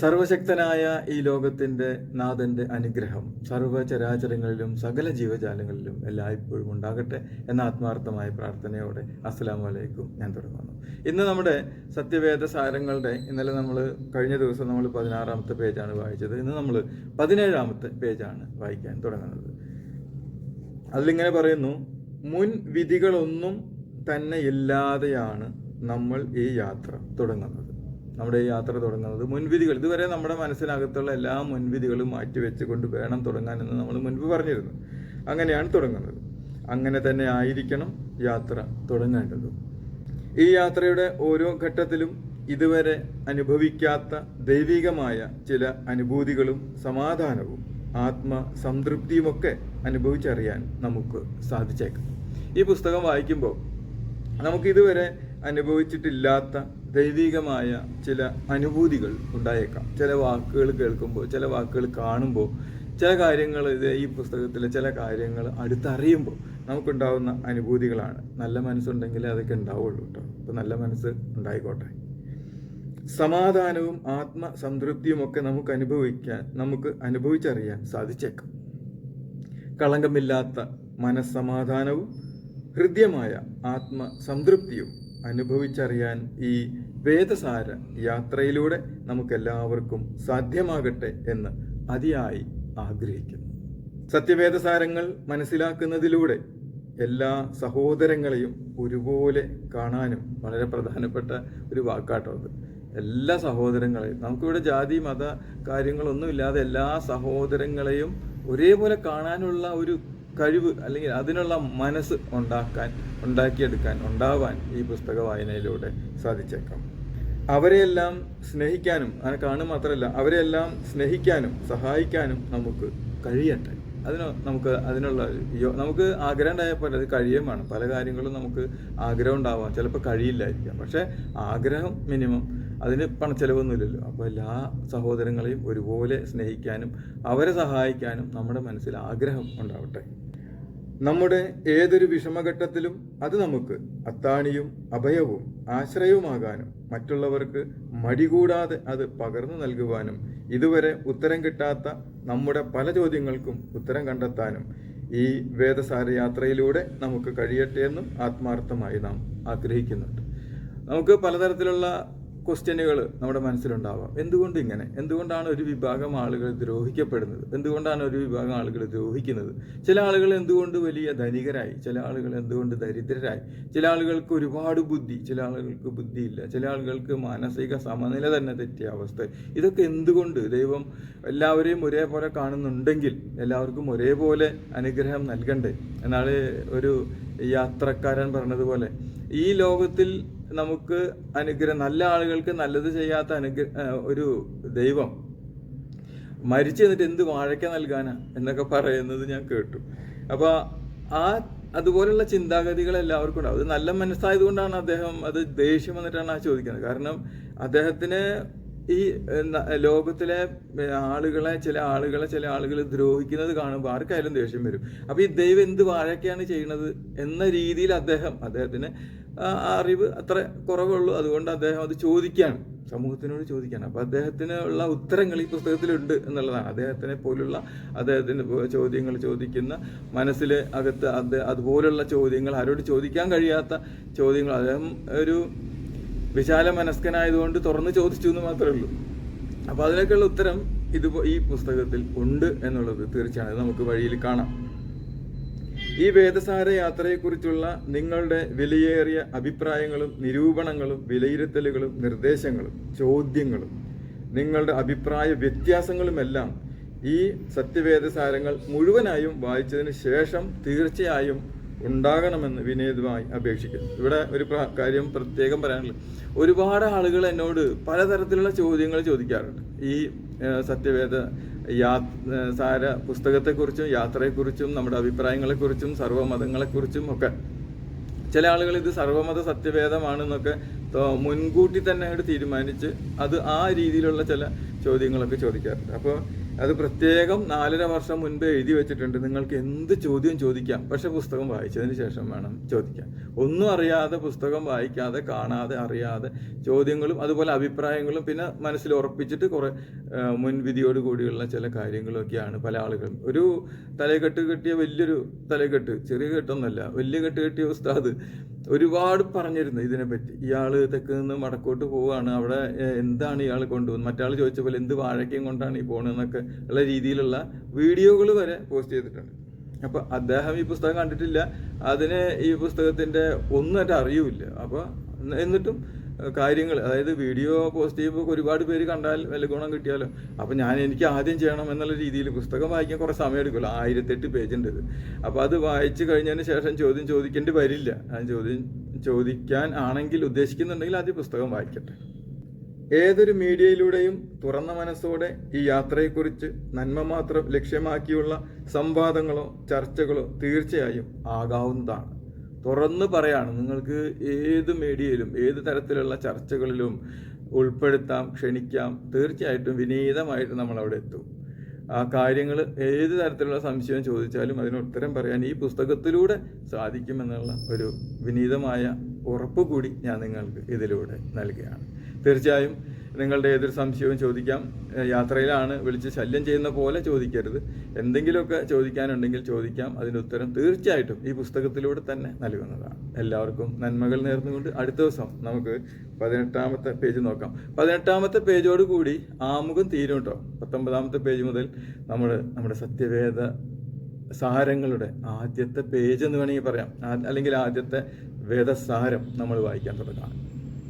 സർവശക്തനായ ഈ ലോകത്തിന്റെ നാഥന്റെ അനുഗ്രഹം സർവചരാചരങ്ങളിലും സകല ജീവജാലങ്ങളിലും എല്ലായ്പ്പോഴും ഉണ്ടാകട്ടെ എന്ന ആത്മാർത്ഥമായ പ്രാർത്ഥനയോടെ അസ്സലാമു വലൈക്കും ഞാൻ തുടങ്ങുന്നു. ഇന്ന് നമ്മുടെ സത്യവേദ സാരങ്ങളുടെ ഇന്നലെ നമ്മൾ കഴിഞ്ഞ ദിവസം നമ്മൾ പതിനാറാമത്തെ പേജാണ് വായിച്ചത്. ഇന്ന് നമ്മൾ പതിനേഴാമത്തെ പേജാണ് വായിക്കാൻ തുടങ്ങുന്നത്. അതിലിങ്ങനെ പറയുന്നു മുൻ വിധികളൊന്നും തന്നെ ഇല്ലാതെയാണ് നമ്മൾ ഈ യാത്ര തുടങ്ങുന്നത്. നമ്മുടെ യാത്ര തുടങ്ങുന്നത്. മുൻവിധികൾ. ഇതുവരെ നമ്മുടെ മനസ്സിനകത്തുള്ള എല്ലാ മുൻവിധികളും മാറ്റി വെച്ചുകൊണ്ട് വേണം തുടങ്ങാൻ എന്ന് നമ്മൾ മുൻപ് പറഞ്ഞിരുന്നു. അങ്ങനെയാണ് തുടങ്ങുന്നത്. അങ്ങനെ തന്നെ ആയിരിക്കണം യാത്ര തുടങ്ങേണ്ടത്. ഈ യാത്രയുടെ ഓരോ ഘട്ടത്തിലും ഇതുവരെ അനുഭവിക്കാത്ത ദൈവികമായ ചില അനുഭൂതികളും സമാധാനവും ആത്മസംതൃപ്തിയുമൊക്കെ അനുഭവിച്ചറിയാൻ നമുക്ക് സാധിച്ചേക്കാം. ഈ പുസ്തകം വായിക്കുമ്പോൾ നമുക്ക് ഇതുവരെ അനുഭവിച്ചിട്ടില്ലാത്ത ദൈവികമായ ചില അനുഭൂതികൾ ഉണ്ടായേക്കാം. ചില വാക്കുകൾ കേൾക്കുമ്പോൾ ചില വാക്കുകൾ കാണുമ്പോൾ ചില കാര്യങ്ങൾ ഇത് ഈ പുസ്തകത്തിലെ ചില കാര്യങ്ങൾ അടുത്തറിയുമ്പോൾ നമുക്കുണ്ടാവുന്ന അനുഭൂതികളാണ്. നല്ല മനസ്സുണ്ടെങ്കിലേ അതൊക്കെ ഉണ്ടാവുള്ളൂ കേട്ടോ. അപ്പോൾ നല്ല മനസ്സ് ഉണ്ടായിക്കോട്ടെ. സമാധാനവും ആത്മസംതൃപ്തിയും ഒക്കെ നമുക്ക് അനുഭവിക്കാൻ നമുക്ക് അനുഭവിച്ചറിയാൻ സാധിച്ചേക്കാം. കളങ്കമില്ലാത്ത മനസ്സമാധാനവും ഹൃദ്യമായ ആത്മസംതൃപ്തിയും അനുഭവിച്ചറിയാൻ ഈ വേദസാര യാത്രയിലൂടെ നമുക്കെല്ലാവർക്കും സാധ്യമാകട്ടെ എന്ന് അതിയായി ആഗ്രഹിക്കുന്നു. സത്യവേദസാരങ്ങൾ മനസ്സിലാക്കുന്നതിലൂടെ എല്ലാ സഹോദരങ്ങളെയും ഒരുപോലെ കാണാനും വളരെ പ്രധാനപ്പെട്ട ഒരു വാക്കാട്ടോ അത്. എല്ലാ സഹോദരങ്ങളെയും നമുക്കിവിടെ ജാതി മത കാര്യങ്ങളൊന്നുമില്ലാതെ എല്ലാ സഹോദരങ്ങളെയും ഒരേപോലെ കാണാനുള്ള ഒരു കഴിവ് അല്ലെങ്കിൽ അതിനുള്ള മനസ്സ് ഉണ്ടാക്കാൻ ഉണ്ടാക്കിയെടുക്കാൻ ഉണ്ടാവാൻ ഈ പുസ്തക വായനയിലൂടെ സാധിച്ചേക്കാം. അവരെയെല്ലാം സ്നേഹിക്കാനും അങ്ങനെ കാണുക മാത്രമല്ല അവരെയെല്ലാം സ്നേഹിക്കാനും സഹായിക്കാനും നമുക്ക് കഴിയട്ടെ. അതിന് നമുക്ക് അതിനുള്ള നമുക്ക് ആഗ്രഹം ഉണ്ടായപ്പോൾ അത് കഴിയുകയും വേണം. പല കാര്യങ്ങളും നമുക്ക് ആഗ്രഹം ഉണ്ടാവാം. ചിലപ്പോൾ കഴിയില്ലായിരിക്കാം. പക്ഷേ ആഗ്രഹം മിനിമം അതിന് പണ ചിലവൊന്നുമില്ലല്ലോ. അപ്പോൾ എല്ലാ സഹോദരങ്ങളെയും ഒരുപോലെ സ്നേഹിക്കാനും അവരെ സഹായിക്കാനും നമ്മുടെ മനസ്സിൽ ആഗ്രഹം ഉണ്ടാവട്ടെ. നമ്മുടെ ഏതൊരു വിഷമഘട്ടത്തിലും അത് നമുക്ക് അത്താണിയും അഭയവും ആശ്രയവുമാകാനും മറ്റുള്ളവർക്ക് മടികൂടാതെ അത് പകർന്നു നൽകുവാനും ഇതുവരെ ഉത്തരം കിട്ടാത്ത നമ്മുടെ പല ചോദ്യങ്ങൾക്കും ഉത്തരം കണ്ടെത്താനും ഈ വേദസാര യാത്രയിലൂടെ നമുക്ക് കഴിയട്ടെ എന്നും ആത്മാർത്ഥമായി നാം ആഗ്രഹിക്കുന്നുണ്ട്. നമുക്ക് പലതരത്തിലുള്ള ക്വസ്റ്റ്യനുകൾ നമ്മുടെ മനസ്സിലുണ്ടാവാം. എന്തുകൊണ്ട് ഇങ്ങനെ? എന്തുകൊണ്ടാണ് ഒരു വിഭാഗം ആളുകൾ ദ്രോഹിക്കപ്പെടുന്നത്? എന്തുകൊണ്ടാണ് ഒരു വിഭാഗം ആളുകൾ ദ്രോഹിക്കുന്നത്? ചില ആളുകൾ എന്തുകൊണ്ട് വലിയ ധനികരായി? ചില ആളുകൾ എന്തുകൊണ്ട് ദരിദ്രരായി? ചില ആളുകൾക്ക് ഒരുപാട് ബുദ്ധി ചില ആളുകൾക്ക് ബുദ്ധിയില്ല. ചില ആളുകൾക്ക് മാനസിക സമനില തന്നെ തെറ്റിയ അവസ്ഥ. ഇതൊക്കെ എന്തുകൊണ്ട്? ദൈവം എല്ലാവരെയും ഒരേപോലെ കാണുന്നുണ്ടെങ്കിൽ എല്ലാവർക്കും ഒരേപോലെ അനുഗ്രഹം നൽകണ്ടേ? എന്നാൽ ഒരു യാത്രക്കാരൻ പറഞ്ഞതുപോലെ. ഈ ലോകത്തിൽ നമുക്ക് അനുഗ്രഹം നല്ല ആളുകൾക്ക് നല്ലത് ചെയ്യാത്ത അനുഗ്രഹ ഒരു ദൈവം മരിച്ചു എന്നിട്ട് എന്ത് വാഴയ്ക്ക നൽകാനാ എന്നൊക്കെ പറയുന്നത് ഞാൻ കേട്ടു. അപ്പോൾ ആ അതുപോലുള്ള ചിന്താഗതികൾ എല്ലാവർക്കും ഉണ്ടാവും. അത് നല്ല മനസ്സായതുകൊണ്ടാണ് അദ്ദേഹം അത് ദേഷ്യം വന്നിട്ടാണ് ആ ചോദിക്കുന്നത്. കാരണം അദ്ദേഹത്തിന് ഈ ലോകത്തിലെ ആളുകളെ ചില ആളുകളെ ചില ആളുകൾ ദ്രോഹിക്കുന്നത് കാണുമ്പോൾ ആർക്കായാലും ദേഷ്യം വരും. അപ്പൊ ഈ ദൈവം എന്ത് വാഴയ്ക്കാണ് ചെയ്യുന്നത് എന്ന രീതിയിൽ അദ്ദേഹം അദ്ദേഹത്തിന് ആ അറിവ് അത്ര കുറവുള്ളൂ. അതുകൊണ്ട് അദ്ദേഹം അത് ചോദിക്കുകയാണ് സമൂഹത്തിനോട് ചോദിക്കുകയാണ് അപ്പോൾ അദ്ദേഹത്തിന് ഉള്ള ഉത്തരങ്ങൾ ഈ പുസ്തകത്തിലുണ്ട് എന്നുള്ളതാണ്. അദ്ദേഹത്തിനെ പോലുള്ള അദ്ദേഹത്തിന് ചോദ്യങ്ങൾ ചോദിക്കുന്ന മനസ്സിലെ അകത്ത് അത് അതുപോലുള്ള ചോദ്യങ്ങൾ ആരോട് ചോദിക്കാൻ കഴിയാത്ത ചോദ്യങ്ങൾ. അദ്ദേഹം ഒരു വിശാല മനസ്കനായതുകൊണ്ട് തുറന്ന് ചോദിച്ചു എന്ന് മാത്രമേ ഉള്ളൂ. അപ്പോൾ അതിനൊക്കെയുള്ള ഉത്തരം ഇത് ഈ പുസ്തകത്തിൽ ഉണ്ട് എന്നുള്ളത് തീർച്ചയാണ് നമുക്ക് വഴിയിൽ കാണാം. ഈ വേദസാര യാത്രയെക്കുറിച്ചുള്ള നിങ്ങളുടെ വിലയേറിയ അഭിപ്രായങ്ങളും നിരൂപണങ്ങളും വിലയിരുത്തലുകളും നിർദ്ദേശങ്ങളും ചോദ്യങ്ങളും നിങ്ങളുടെ അഭിപ്രായ വ്യത്യാസങ്ങളുമെല്ലാം ഈ സത്യവേദസാരങ്ങൾ മുഴുവനായും വായിച്ചതിന് ശേഷം തീർച്ചയായും ഉണ്ടാകണമെന്ന് വിനീതമായി അപേക്ഷിക്കുന്നു. ഇവിടെ ഒരു കാര്യം പ്രത്യേകം പറയാനുള്ളത്. ഒരുപാട് ആളുകൾ എന്നോട് പലതരത്തിലുള്ള ചോദ്യങ്ങൾ ചോദിക്കാറുണ്ട്. ഈ സത്യവേദ യാ സാര പുസ്തകത്തെക്കുറിച്ചും യാത്രയെക്കുറിച്ചും നമ്മുടെ അഭിപ്രായങ്ങളെക്കുറിച്ചും സർവമതങ്ങളെക്കുറിച്ചും ഒക്കെ. ചില ആളുകൾ ഇത് സർവമത സത്യവേദമാണെന്നൊക്കെ തോ- മുൻകൂട്ടി തന്നെ തീരുമാനിച്ച് അത് ആ രീതിയിലുള്ള ചില ചോദ്യങ്ങളൊക്കെ ചോദിക്കാറുണ്ട്. അപ്പോൾ അത് പ്രത്യേകം നാലര വർഷം മുൻപ് എഴുതി വെച്ചിട്ടുണ്ട്. നിങ്ങൾക്ക് എന്ത് ചോദ്യം ചോദിക്കാം? പക്ഷെ പുസ്തകം വായിച്ചതിന് ശേഷം വേണം ചോദിക്കാൻ. ഒന്നും അറിയാതെ പുസ്തകം വായിക്കാതെ കാണാതെ അറിയാതെ ചോദ്യങ്ങളും അതുപോലെ അഭിപ്രായങ്ങളും പിന്നെ മനസ്സിൽ ഉറപ്പിച്ചിട്ട് കുറെ മുൻവിധിയോട് കൂടിയുള്ള ചില കാര്യങ്ങളൊക്കെയാണ് പല ആളുകളും. ഒരു തലകെട്ട് കെട്ടിയ വലിയൊരു തലകെട്ട് ചെറിയ കെട്ടൊന്നല്ല വലിയ കെട്ട് കെട്ടിയ ഉസ്താദ് ഒരുപാട് പറഞ്ഞിരുന്നു ഇതിനെപ്പറ്റി. ഇയാൾ തെക്ക് നിന്ന് മടക്കോട്ട് പോവുകയാണ്. അവിടെ എന്താണ് ഇയാൾ കൊണ്ടുപോകുന്നത് മറ്റാൾ ചോദിച്ച പോലെ എന്ത് വാഴയ്ക്കും കൊണ്ടാണ് ഈ പോകണമെന്നൊക്കെ ഉള്ള രീതിയിലുള്ള വീഡിയോകൾ വരെ പോസ്റ്റ് ചെയ്തിട്ടുണ്ട്. അപ്പോൾ അദ്ദേഹം ഈ പുസ്തകം കണ്ടിട്ടില്ല. അതിന് ഈ പുസ്തകത്തിന്റെ ഒന്നും അറിയൂല അപ്പോൾ എന്നിട്ടും കാര്യങ്ങൾ അതായത് വീഡിയോ പോസ്റ്റ് ചെയ്യുമ്പോൾ ഒരുപാട് പേര് കണ്ടാൽ വല്ല ഗുണം കിട്ടിയാലോ? അപ്പോൾ ഞാൻ എനിക്ക് ആദ്യം ചെയ്യണം എന്നുള്ള രീതിയിൽ പുസ്തകം വായിക്കാൻ കുറേ സമയം എടുക്കുമല്ലോ. ആയിരത്തെട്ട് പേജ് ഉണ്ട് ഇത് അപ്പോൾ അത് വായിച്ചു കഴിഞ്ഞതിന് ശേഷം ചോദ്യം ചോദിക്കേണ്ടി വരില്ല. ഞാൻ ചോദ്യം ചോദിക്കാൻ ആണെങ്കിൽ ഉദ്ദേശിക്കുന്നുണ്ടെങ്കിൽ ആദ്യം പുസ്തകം വായിക്കട്ടെ. ഏതൊരു മീഡിയയിലൂടെയും തുറന്ന മനസ്സോടെ ഈ യാത്രയെക്കുറിച്ച് നന്മ മാത്രം ലക്ഷ്യമാക്കിയുള്ള സംവാദങ്ങളോ ചർച്ചകളോ തീർച്ചയായും ആകാവുന്നതാണ്. തുറന്ന് പറയാണ്. നിങ്ങൾക്ക് ഏത് മീഡിയയിലും ഏത് തരത്തിലുള്ള ചർച്ചകളിലും ഉൾപ്പെടുത്താം ക്ഷണിക്കാം തീർച്ചയായിട്ടും വിനീതമായിട്ട് നമ്മൾ അവിടെ എത്തും. ആ കാര്യങ്ങൾ ഏത് തരത്തിലുള്ള സംശയം ചോദിച്ചാലും അതിന് ഉത്തരം പറയാൻ ഈ പുസ്തകത്തിലൂടെ സാധിക്കുമെന്നുള്ള ഒരു വിനീതമായ ഉറപ്പ് കൂടി ഞാൻ നിങ്ങൾക്ക് ഇതിലൂടെ നൽകുകയാണ്. തീർച്ചയായും നിങ്ങളുടെ ഏതൊരു സംശയവും ചോദിക്കാം. യാത്രയിലാണ് വിളിച്ച് ശല്യം ചെയ്യുന്ന പോലെ ചോദിക്കരുത്. എന്തെങ്കിലുമൊക്കെ ചോദിക്കാനുണ്ടെങ്കിൽ ചോദിക്കാം. അതിന്റെ ഉത്തരം തീർച്ചയായിട്ടും ഈ പുസ്തകത്തിലൂടെ തന്നെ നൽകുന്നതാണ്. എല്ലാവർക്കും നന്മകൾ നേർന്നുകൊണ്ട് അടുത്ത ദിവസം നമുക്ക് പതിനെട്ടാമത്തെ പേജ് നോക്കാം. പതിനെട്ടാമത്തെ പേജോട് കൂടി ആമുഖം തീരും കേട്ടോ പത്തൊമ്പതാമത്തെ പേജ് മുതൽ നമ്മൾ നമ്മുടെ സത്യവേദ സാരങ്ങളുടെ ആദ്യത്തെ പേജ് എന്ന് വേണമെങ്കിൽ പറയാം. അല്ലെങ്കിൽ ആദ്യത്തെ വേദസാരം നമ്മൾ വായിക്കാൻ തുടങ്ങാം.